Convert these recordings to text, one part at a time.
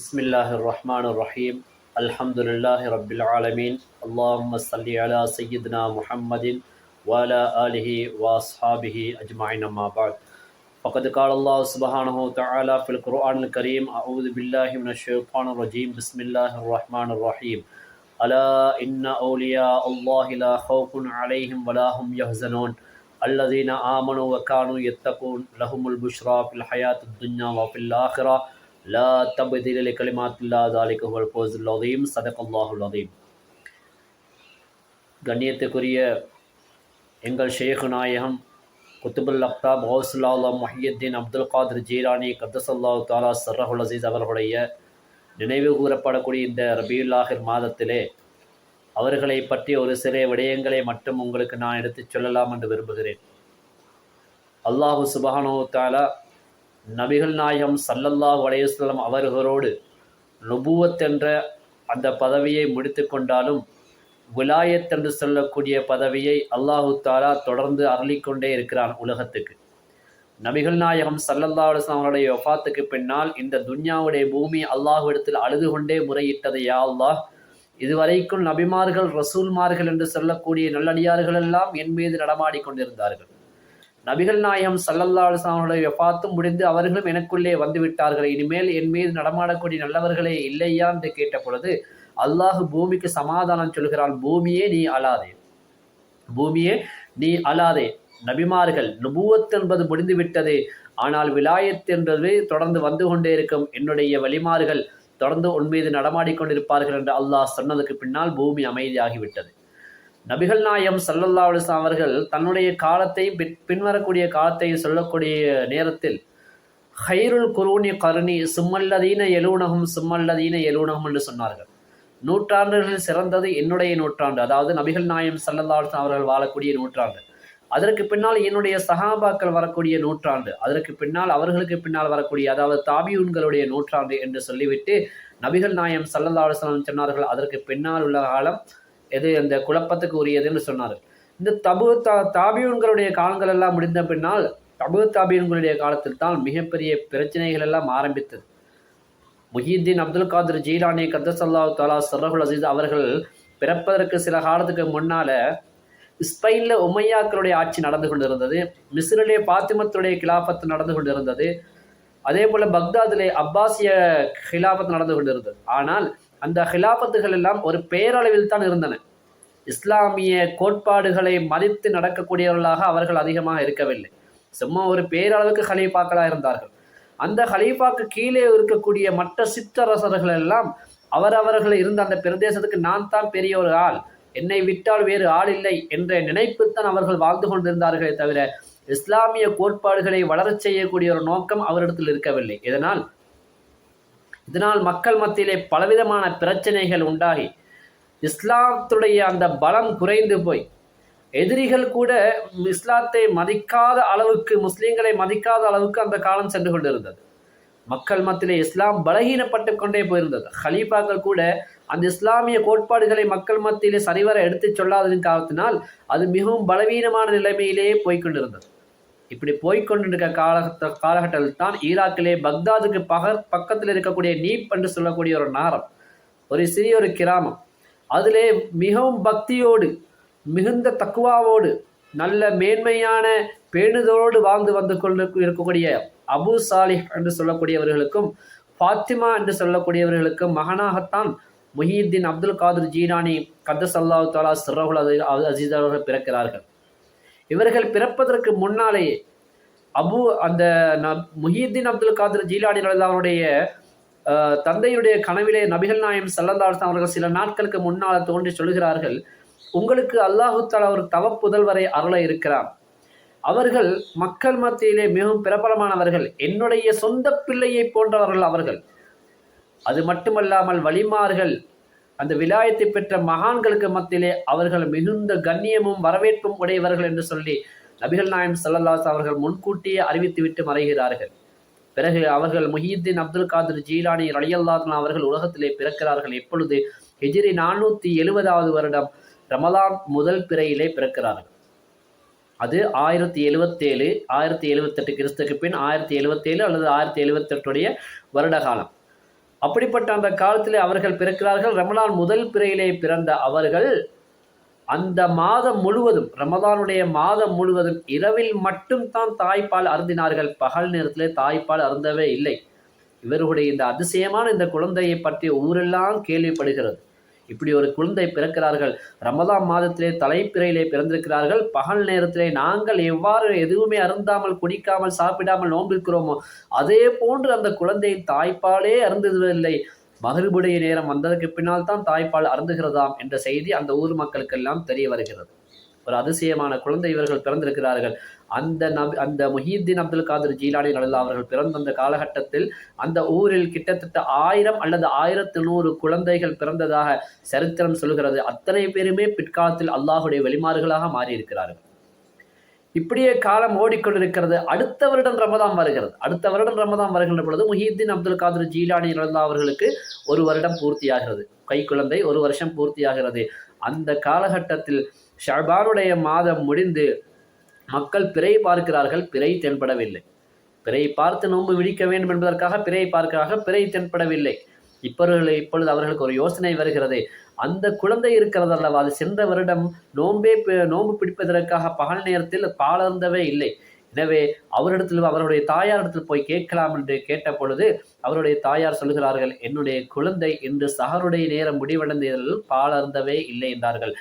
بسم الله الرحمن الرحيم. الحمد لله رب العالمين. اللهم صل على سيدنا محمد وعلى آله وأصحابه أجمعين أما بعد. فقد قال الله سبحانه وتعالى في القرآن الكريم أعوذ بالله من الشيطان الرجيم. بسم الله الرحمن الرحيم. ألا إن أولياء الله لا خوف عليهم ولا هم يحزنون. الذين آمنوا وكانوا يتقون. لهم البشرى في الحياة الدنيا وفي الآخرة. لا تبديل لكلمات الله ذلك هو الفوز العظيم. صدق الله العظيم. கண்ணியத்துக்குரிய எங்கள் ஷேகு நாயகம் குத்துபுல் அக்தாப் ஹவுசுல்லா மொஹியத்தீன் அப்துல் காதிர் ஜீரானி கத்தசல்லா தாலா சர்ரஹுல் அசீஸ் அவர்களுடைய நினைவு கூறப்படக்கூடிய இந்த ரபியுல்லாஹிர் மாதத்திலே அவர்களை பற்றி ஒரு சில விடயங்களை மட்டும் உங்களுக்கு நான் எடுத்துச் சொல்லலாம் என்று விரும்புகிறேன். அல்லாஹு சுபஹானோ தாலா நபிகள் நாயகம் சல்லல்லாஹு வலையுஸ்லம் அவர்களோடு நுபுவத் என்ற அந்த பதவியை முடித்து கொண்டாலும் விலாயத் என்று சொல்லக்கூடிய பதவியை அல்லாஹு தாலா தொடர்ந்து அருளிக்கொண்டே இருக்கிறான் உலகத்துக்கு. நபிகள் நாயகம் சல்லல்லா அலுவலாம் அவருடைய ஒஃபாத்துக்கு பின்னால் இந்த துன்யாவுடைய பூமி அல்லாஹுவிடத்தில் அழுது கொண்டே முறையிட்டது யா அல்லாஹ்! இதுவரைக்கும் நபிமார்கள் ரசூல்மார்கள் என்று சொல்லக்கூடிய நல்லடியார்கள் எல்லாம் என் மீது நடமாடி கொண்டிருந்தார்கள். நபிகள் நாயகம் சல்லல்லா அலுவலாமுடைய பார்த்து முடிந்து அவர்களும் எனக்குள்ளே வந்து விட்டார்கள் இனிமேல் என் மீது நடமாடக்கூடிய நல்லவர்களே இல்லையா என்று கேட்ட பொழுது அல்லாஹு பூமிக்கு சமாதானம் சொல்கிறான். பூமியே நீ அழாதே. பூமியே நீ அழாதே. நபிமார்கள் நுபுவத் என்பது முடிந்துவிட்டது. ஆனால் விலாயத் என்பது தொடர்ந்து வந்து கொண்டே இருக்கும். என்னுடைய வழிமார்கள் தொடர்ந்து உன் மீது நடமாடிக்கொண்டிருப்பார்கள் என்று அல்லாஹ் சொன்னதுக்கு பின்னால் பூமி அமைதியாகிவிட்டது. நபிகள் நாயம் சல்லல்லா அலிஸ்லாம் அவர்கள் தன்னுடைய காலத்தை பின்வரக்கூடிய காலத்தை சொல்லக்கூடிய நேரத்தில் ஹைருல் குரூனி கருணி சும்மல்லதீன எலூனகம் சும்மல்லதீன எலூனகம் என்று சொன்னார்கள். நூற்றாண்டுகளில் சிறந்தது என்னுடைய நூற்றாண்டு அதாவது நபிகள் நாயம் சல்லல்லா அலிஸ்லாம் அவர்கள் வாழக்கூடிய நூற்றாண்டு. அதற்கு பின்னால் என்னுடைய சகாபாக்கள் வரக்கூடிய நூற்றாண்டு அதற்கு பின்னால் அவர்களுக்கு பின்னால் வரக்கூடிய அதாவது தாபியூன்களுடைய நூற்றாண்டு என்று சொல்லிவிட்டு நபிகள் நாயம் சல்லல்லா அலுவலம் சொன்னார்கள். அதற்கு பின்னால் உள்ள காலம் எது அந்த குழப்பத்துக்கு உரியது என்று இந்த தபு தா தாபியூன்களுடைய காலங்கள் எல்லாம் முடிந்த பின்னால் தபு தாபியூன்களுடைய காலத்தில் தான் மிகப்பெரிய பிரச்சனைகள் எல்லாம் ஆரம்பித்தது. முஹீத்தீன் அப்துல் காதர் ஜீலானி கத்தசல்லா தாலா சர்ரகுல் அசீஸ் அவர்கள் பிறப்பதற்கு சில காலத்துக்கு முன்னால் ஸ்பெயினில் உமையாக்களுடைய ஆட்சி நடந்து கொண்டிருந்தது மிஸ்ரிலே பாத்திமத்துடைய கிலாபத்து நடந்து கொண்டிருந்தது அதே போல் பக்தாதிலே அப்பாசிய கிலாபத்து நடந்து கொண்டிருந்தது. ஆனால் அந்த ஹிலாபத்துகள் எல்லாம் ஒரு பேரளவில் தான் இருந்தன. இஸ்லாமிய கோட்பாடுகளை மதித்து நடக்கக்கூடியவர்களாக அவர்கள் அதிகமாக இருக்கவில்லை. சும்மா ஒரு பேரளவுக்கு ஹலீஃபாக்களாக இருந்தார்கள். அந்த ஹலீஃபாக்கு கீழே இருக்கக்கூடிய மற்ற சிற்றரசர்கள் எல்லாம் அவரவர்கள் இருந்த அந்த பிரதேசத்துக்கு நான் தான் பெரிய ஒரு ஆள். என்னை விட்டால் வேறு ஆள் இல்லை என்ற நினைப்புத்தான் அவர்கள் வாழ்ந்து கொண்டிருந்தார்களே தவிர இஸ்லாமிய கோட்பாடுகளை வளரச் செய்யக்கூடிய ஒரு நோக்கம் அவரிடத்தில் இருக்கவில்லை. இதனால் இதனால் மக்கள் மத்தியிலே பலவிதமான பிரச்சனைகள் உண்டாகி இஸ்லாத்துடைய அந்த பலம் குறைந்து போய் எதிரிகள் கூட இஸ்லாத்தை மதிக்காத அளவுக்கு முஸ்லீம்களை மதிக்காத அளவுக்கு அந்த காலம் சென்று கொண்டிருந்தது. மக்கள் மத்தியிலே இஸ்லாம் பலகீனப்பட்டு கொண்டே போயிருந்தது. ஹலீஃபாக்கள் கூட அந்த இஸ்லாமிய கோட்பாடுகளை மக்கள் மத்தியிலே சரிவர எடுத்துச் சொல்லாததின் காலத்தினால் அது மிகவும் பலவீனமான நிலைமையிலேயே போய்கொண்டிருந்தது இப்படி போய்கொண்டிருக்க காலகட்ட காலகட்டத்தில் தான் ஈராக்கிலே பக்தாதுக்கு பக பக்கத்தில் இருக்கக்கூடிய நீப் என்று சொல்லக்கூடிய ஒரு நகரம் ஒரு சிறிய ஒரு கிராமம். அதிலே மிகவும் பக்தியோடு மிகுந்த தக்குவாவோடு நல்ல மேன்மையான பேணுதலோடு வாழ்ந்து வந்து கொண்டு இருக்கக்கூடிய அபு சாலிஹ் என்று சொல்லக்கூடியவர்களுக்கும் ஃபாத்திமா என்று சொல்லக்கூடியவர்களுக்கும் மகனாகத்தான் முஹீத்தீன் அப்துல் காதிர் ஜீனானி கத்தஸ் அல்லாஹ் தாலா சிறகுல் அசீஸ் அவர்கள் பிறக்கிறார்கள். இவர்கள் பிறப்பதற்கு முன்னாலேயே அபு அந்த முஹீத்தீன் அப்துல் காதர் ஜீலானி அவருடைய தந்தையுடைய கனவிலே நபிகள் நாயம் சல்லந்தாஸ் அவர்கள் சில நாட்களுக்கு முன்னால் தோன்றி சொல்கிறார்கள் உங்களுக்கு அல்லாஹுத்தால் அவர் ஒரு தவ புதல்வரை அருள இருக்கிறார் அவர்கள் மக்கள் மத்தியிலே மிகவும் பிரபலமானவர்கள். என்னுடைய சொந்த பிள்ளையை போன்றவர்கள் அவர்கள். அது மட்டுமல்லாமல் வலிமார்கள் அந்த விலாயத்தை பெற்ற மகான்களுக்கு மத்தியிலே அவர்கள் மிகுந்த கண்ணியமும் வரவேற்பும் உடையவர்கள் என்று சொல்லி நபிகள் நாயம் சல்லல்லாஸ் அவர்கள் முன்கூட்டியே அறிவித்துவிட்டு மறைகிறார்கள். பிறகு அவர்கள் முஹீத்தீன் அப்துல் காதிர் ஜீலானி ரலியல்லாத்னா அவர்கள் உலகத்திலே பிறக்கிறார்கள். எப்பொழுது ஹிஜிரி நானூற்றி எழுபதாவது வருடம் ரமலான் முதல் பிறையிலே பிறக்கிறார்கள். அது ஆயிரத்தி எழுவத்தேழு ஆயிரத்தி எழுவத்தெட்டு கிறிஸ்துக்கு பின் ஆயிரத்தி எழுவத்தேழு அல்லது ஆயிரத்தி எழுவத்தெட்டுடைய வருட காலம் அப்படிப்பட்ட அந்த காலத்தில் அவர்கள் பிறக்கிறார்கள். ரமலான் முதல் பிறையிலே பிறந்த அவர்கள் அந்த மாதம் முழுவதும் ரமதானுடைய மாதம் முழுவதும் இரவில் மட்டும்தான் தாய்ப்பால் அருந்தினார்கள். பகல் நேரத்திலே தாய்ப்பால் அருந்தவே இல்லை. இவர்களுடைய இந்த அதிசயமான இந்த குழந்தையை பற்றி ஊரெல்லாம் கேள்விப்படுகிறது. இப்படி ஒரு குழந்தை பிறக்கிறார்கள். ரமதான் மாதத்திலே தலைப்பிறையிலே பிறந்திருக்கிறார்கள். பகல் நேரத்திலே நாங்கள் எவ்வாறு எதுவுமே அருந்தாமல் குடிக்காமல் சாப்பிடாமல் நோம்பிருக்கிறோமோ அதே போன்று அந்த குழந்தையின் தாய்ப்பாலே அருந்துவதில்லை. மகரிபுடைய நேரம் வந்ததற்கு பின்னால் தான் தாய்ப்பால் அருந்துகிறதாம் என்ற செய்தி அந்த ஊர் மக்களுக்கெல்லாம் தெரிய வருகிறது. ஒரு அதிசயமான குழந்தை இவர்கள் பிறந்திருக்கிறார்கள். அந்த நபி அந்த முஹீத்தீன் அப்துல் காதர் ஜீலானி நல்லா அவர்கள் பிறந்த அந்த காலகட்டத்தில் அந்த ஊரில் கிட்டத்தட்ட ஆயிரம் அல்லது ஆயிரத்து நூறு குழந்தைகள் பிறந்ததாக சரித்திரம் சொல்கிறது. அத்தனை பேருமே பிற்காலத்தில் அல்லாஹுடைய வெளிமாறுகளாக மாறியிருக்கிறார்கள். இப்படியே காலம் ஓடிக்கொண்டிருக்கிறது. அடுத்த வருடம் ரமதான் வருகிறது. அடுத்த வருடம் ரமதான் வருகின்ற பொழுது முஹீத்தீன் அப்துல் காதர் ஜீலானி நல்லா அவர்களுக்கு ஒரு வருடம் பூர்த்தியாகிறது. கை குழந்தை ஒரு வருஷம் பூர்த்தியாகிறது. அந்த காலகட்டத்தில் ஷபானுடைய மாதம் முடிந்து மக்கள் பிறை பார்க்கிறார்கள் பிறை தென்படவில்லை. பிறை பார்த்து நோன்பு விழிக்க வேண்டும் என்பதற்காக பிறையை பார்க்கிறார்கள் பிறை தென்படவில்லை. இப்பொழுது இப்பொழுது அவர்களுக்கு ஒரு யோசனை வருகிறது. அந்த குழந்தை இருக்கிறது அல்லவா? அது சென்ற வருடம் நோன்பே நோன்பு பிடிப்பதற்காக பகல் நேரத்தில் பாலர்ந்தவே இல்லை. எனவே அவரிடத்தில் அவருடைய தாயாரிடத்தில் போய் கேட்கலாம் என்று கேட்ட பொழுது அவருடைய தாயார் சொல்கிறார்கள் என்னுடைய குழந்தை இன்று சகருடைய நேரம் முடிவடைந்ததில் பாலர்ந்தவே இல்லை என்றார்கள்.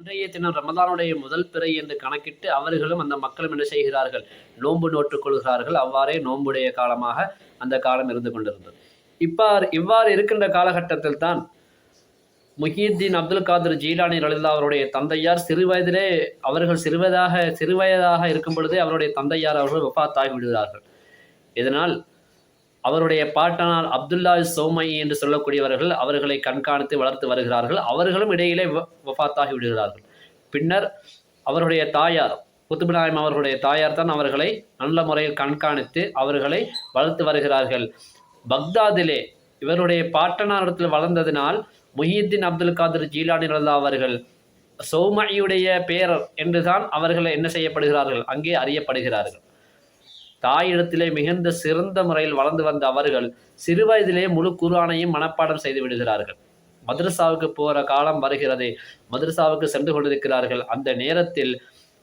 அன்றைய தினம் ரமதானுடைய முதல் பிறை என்று கணக்கிட்டு அவர்களும் அந்த மக்களும் என்ன செய்கிறார்கள்? நோன்பு நோட்டுக் கொள்கிறார்கள். அவ்வாறே நோன்புடைய காலமாக அந்த காலம் இருந்து கொண்டிருந்தது. இப்பார் இவ்வாறு இருக்கின்ற காலகட்டத்தில் தான் முஹீத்தீன் அப்துல் காதர் ஜீலானி லலிதா அவருடைய தந்தையார் சிறுவயதிலே அவர்கள் சிறுவயதாக சிறுவயதாக இருக்கும் பொழுதே அவருடைய தந்தையார் அவர்கள் வஃபாத்தாகி விடுகிறார்கள். இதனால் அவருடைய பாட்டனார் அப்துல்லா சோமை என்று சொல்லக்கூடியவர்கள் அவர்களை கண்காணித்து வளர்த்து வருகிறார்கள். அவர்களும் இடையிலே வஃபாத்தாகி விடுகிறார்கள். பின்னர் அவருடைய தாயார் குத்துபிநாயம் அவர்களுடைய தாயார் தான் அவர்களை நல்ல முறையில் கண்காணித்து அவர்களை வளர்த்து வருகிறார்கள். பக்தாதிலே இவருடைய பாட்டனாரிடத்தில் வளர்ந்ததினால் முஹியுத்தீன் அப்துல் காதர் ஜீலானி ரல்லா அவர்கள் சௌமையுடைய பேரர் என்றுதான் அவர்கள் என்ன செய்யப்படுகிறார்கள்? அங்கே அறியப்படுகிறார்கள். தாயிடத்திலே மிகுந்த சிறந்த முறையில் வளர்ந்து வந்த அவர்கள் சிறுவயதிலே முழு குரானையும் மனப்பாடம் செய்து விடுகிறார்கள். மதரசாவுக்கு போகிற காலம் வருகிறது. மதுரசாவுக்கு சென்று கொண்டிருக்கிறார்கள். அந்த நேரத்தில்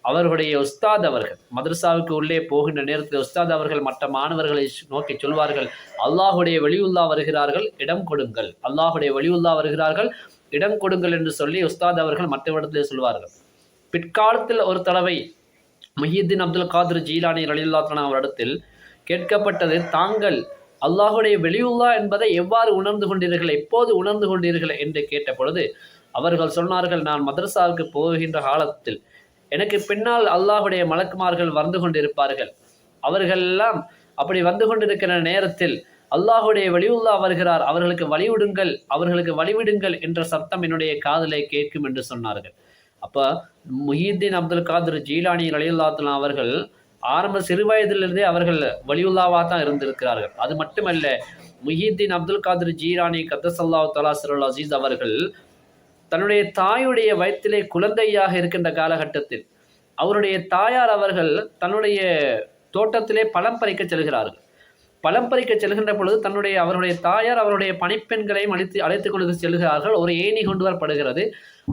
அவர்களுடைய உஸ்தாத் அவர்கள் மதுரசாவுக்கு உள்ளே போகின்ற நேரத்தில் உஸ்தாத் அவர்கள் மற்ற மாணவர்களை நோக்கி சொல்வார்கள் அல்லாஹுடைய வெளியுல்லா வருகிறார்கள் இடம் கொடுங்கள். அல்லாஹுடைய வெளியுல்லா வருகிறார்கள் இடம் கொடுங்கள் என்று சொல்லி உஸ்தாத் அவர்கள் மற்ற இடத்திலே சொல்வார்கள். பிற்காலத்தில் ஒரு தடவை மஹீத்தீன் அப்துல் காதிர் ஜீலானி ரலில்லாத்தன அவரிடத்தில் கேட்கப்பட்டது தாங்கள் அல்லாஹுடைய வெளியுல்லா என்பதை எவ்வாறு உணர்ந்து கொண்டீர்கள் எப்போது உணர்ந்து கொண்டீர்கள்? என்று கேட்ட பொழுது அவர்கள் சொன்னார்கள் நான் மதரசாவுக்கு போகின்ற காலத்தில் எனக்கு பின்னால் அல்லாஹுடைய மலக்குமார்கள் வந்து கொண்டிருப்பார்கள். அவர்கள் எல்லாம் அப்படி வந்து கொண்டிருக்கிற நேரத்தில் அல்லாஹுடைய வழியுல்லா வருகிறார். அவர்களுக்கு வழிவிடுங்கள் அவர்களுக்கு வழிவிடுங்கள் என்ற சத்தம் என்னுடைய காதலை கேட்கும் என்று சொன்னார்கள். அப்போ முஹீத்தீன் அப்துல் காதர் ஜீலானி அலியுல்லாத்துலா அவர்கள் ஆரம்ப சிறு வயதிலிருந்தே அவர்கள் வலியுல்லாவாக தான் இருந்திருக்கிறார்கள். அது மட்டுமல்ல முஹீத்தீன் அப்துல் காதர் ஜீரானி கத்தசல்லா தலாசருல் அசீஸ் அவர்கள் தன்னுடைய தாயுடைய வயத்திலே குழந்தையாக இருக்கின்ற காலகட்டத்தில் அவருடைய தாயார் அவர்கள் தன்னுடைய தோட்டத்திலே பழம் பறிக்க செல்கிறார்கள். பழம் பறிக்க செல்கின்ற பொழுது தன்னுடைய அவருடைய தாயார் அவருடைய பணிப்பெண்களையும் அழைத்து அழைத்து கொண்டு செல்கிறார்கள். ஒரு ஏணி கொண்டு வரப்படுகிறது.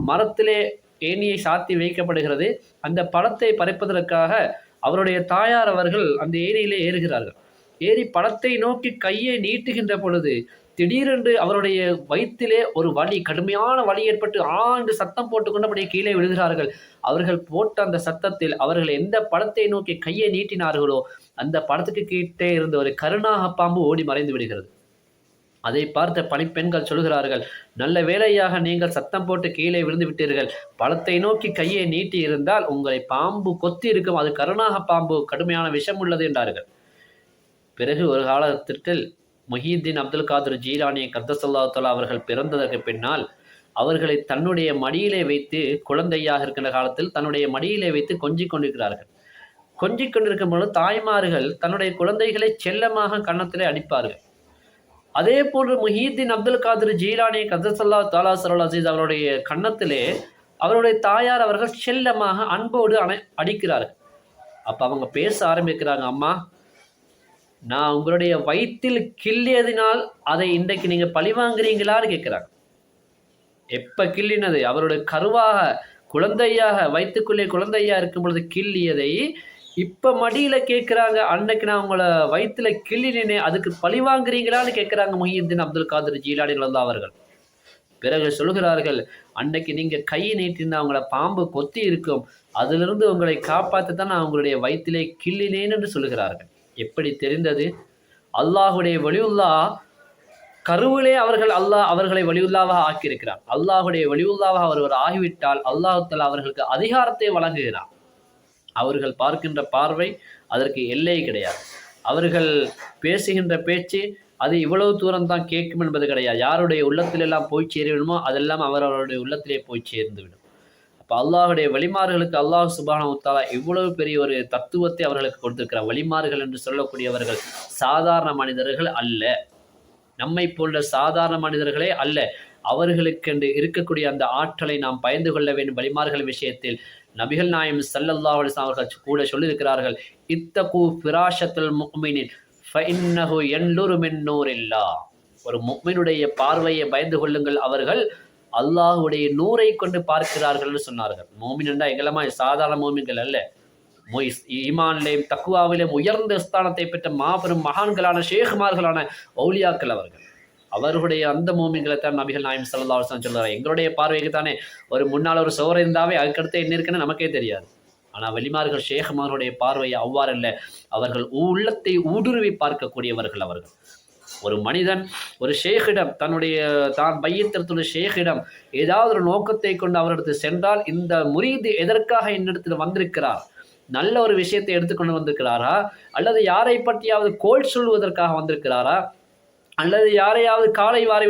மரத்திலே ஏணியை சாத்தி வைக்கப்படுகிறது. அந்த பழத்தை பறிப்பதற்காக அவருடைய தாயார் அவர்கள் அந்த ஏரியிலே ஏறுகிறார்கள். ஏறி பழத்தை நோக்கி கையை நீட்டுகின்ற பொழுது திடீரென்று அவருடைய வயிற்றிலே ஒரு வலி கடுமையான வலி ஏற்பட்டு ஆண்டு சத்தம் போட்டுக்கொண்டு அப்படியே கீழே விழுகிறார்கள். அவர்கள் போட்ட அந்த சத்தத்தில் அவர்கள் எந்த படத்தை நோக்கி கையை நீட்டினார்களோ அந்த படத்துக்கு கிட்டே இருந்த ஒரு கருணாக பாம்பு ஓடி மறைந்து விடுகிறது. அதை பார்த்த பணிப்பெண்கள் சொல்கிறார்கள் நல்ல வேலையாக நீங்கள் சத்தம் போட்டு கீழே விழுந்து விட்டீர்கள். பழத்தை நோக்கி கையை நீட்டி இருந்தால் உங்களை பாம்பு கொத்தி இருக்கும். அது கருணாக பாம்பு கடுமையான விஷம் உள்ளது என்றார்கள். பிறகு ஒரு காலத்திற்கு மொஹீத்தீன் அப்துல் காதர் ஜீரானிய கர்தசல்லாத்தலா அவர்கள் பிறந்ததற்கு பின்னால் அவர்களை தன்னுடைய மடியிலே வைத்து குழந்தையாக இருக்கின்ற காலத்தில் தன்னுடைய மடியிலே வைத்து கொஞ்சிக் கொண்டிருக்கிறார்கள். கொஞ்சிக் கொண்டிருக்கும் பொழுது தாய்மார்கள் தன்னுடைய குழந்தைகளை செல்லமாக கன்னத்திலே அடிப்பார்கள். அதே போன்று முஹீத்தீன் அப்துல் காதிர் ஜீலானி கதசல்லா தாலா சரோல் அசீஸ் அவருடைய கன்னத்திலே அவருடைய தாயார் அவர்கள் செல்லமாக அன்போடு அணை அடிக்கிறார்கள். அப்போ அவங்க பேச ஆரம்பிக்கிறாங்க அம்மா நான் உங்களுடைய வயிற்றில் கிள்ளியதினால் அதை இன்றைக்கு நீங்கள் பழிவாங்குறீங்களான்னு கேட்குறாங்க எப்போ கிள்ளினது? அவருடைய கருவாக குழந்தையாக வயிற்றுக்குள்ளே குழந்தையாக இருக்கும் பொழுது கிள்ளியதை இப்போ மடியில் கேட்குறாங்க அன்னைக்கு நான் உங்களை வயிற்றுல கிள்ளினேனே அதுக்கு பழி வாங்குறீங்களான்னு கேட்குறாங்க மொஹியுத்தீன் அப்துல் காதர் ஜீலாடி அல்லா அவர்கள். பிறகு சொல்கிறார்கள் அன்னைக்கு நீங்கள் கையை நீட்டினா உங்களை பாம்பு கொத்தி இருக்கும் அதிலிருந்து உங்களை காப்பாற்ற தான் நான் உங்களுடைய வயிற்றிலே கிள்ளினேன் என்று சொல்கிறார்கள் எப்படி தெரிந்தது? அல்லாஹுடைய வலியுல்லா கருவிலே அவர்கள் அல்லாஹ் அவர்களை வலியுல்லாவாக ஆக்கியிருக்கிறார். அல்லாஹுடைய வலியுல்லாவாக ஒருவர் ஆகிவிட்டால் அல்லாஹுத்தல் அவர்களுக்கு அதிகாரத்தை வழங்குகிறார் அவர்கள் பார்க்கின்ற பார்வை அதற்கு எல்லை கிடையாது. அவர்கள் பேசுகின்ற பேச்சு அது இவ்வளவு தூரம் தான் கேட்கும் என்பது கிடையாது. யாருடைய உள்ளத்திலெல்லாம் போய் சேரவிடுமோ அதெல்லாம் அவரவருடைய உள்ளத்திலே போய் சேர்ந்துவிடும். அப்போ அல்லாஹுடைய வழிமார்களுக்கு அல்லாஹ் சுபான உத்தாலா இவ்வளவு பெரிய ஒரு தத்துவத்தை அவர்களுக்கு கொடுத்திருக்கிறார். வழிமார்கள் என்று சொல்லக்கூடியவர்கள் சாதாரண மனிதர்கள் அல்ல. நம்மை போன்ற சாதாரண மனிதர்களே அல்ல. அவர்களுக்கென்று இருக்கக்கூடிய அந்த ஆற்றலை நாம் பயந்து கொள்ள வேண்டும் வழிமார்கள் விஷயத்தில். நபிகள் நாயம் சல்லல்லாஹ் அலிஸ்லாம் அவர்கள் கூட சொல்லியிருக்கிறார்கள் இத்தகு ஃபிராஷத்துல் முக்மினின் ஃபஇன்னஹு என்லுரு மின் ஒரு முக்மினுடைய பார்வையை பயந்து கொள்ளுங்கள் அவர்கள் அல்லாஹுடைய நூரை கொண்டு பார்க்கிறார்கள்னு சொன்னார்கள். மோமின் என்றால் எங்களமா சாதாரண மோமின்கள் அல்ல. ஈமான்லேயும் தக்குவாவிலேயும் உயர்ந்த ஸ்தானத்தை பெற்ற மாபெரும் மகான்களான ஷேகுமார்களான ஒலியாக்கள் அவர்கள். அவர்களுடைய அந்த மோமிங்களை தான் நபிகள் நாயம் சல்லா அலுவலாம் சொல்லுவார் எங்களுடைய பார்வைக்கு தானே ஒரு முன்னால் ஒரு சோறு இருந்தாவே அதுக்கடுத்து என்ன இருக்குன்னு நமக்கே தெரியாது. ஆனால் வெளிமார்கள் ஷேகுமார்களுடைய பார்வையை அவ்வாறல்ல அவர்கள் உள்ளத்தை ஊடுருவி பார்க்கக்கூடியவர்கள் அவர்கள். ஒரு மனிதன் ஒரு ஷேகிடம் தன்னுடைய தான் பையத்திரத்துடைய ஷேகிடம் ஏதாவது ஒரு நோக்கத்தை கொண்டு அவரிடத்து சென்றால் இந்த முரீது எதற்காக என்னிடத்தில் வந்திருக்கிறார்? நல்ல ஒரு விஷயத்தை எடுத்துக்கொண்டு வந்திருக்கிறாரா? அல்லது யாரை பற்றியாவது கோல் சொல்வதற்காக வந்திருக்கிறாரா? அல்லது யாரையாவது காலை வாரி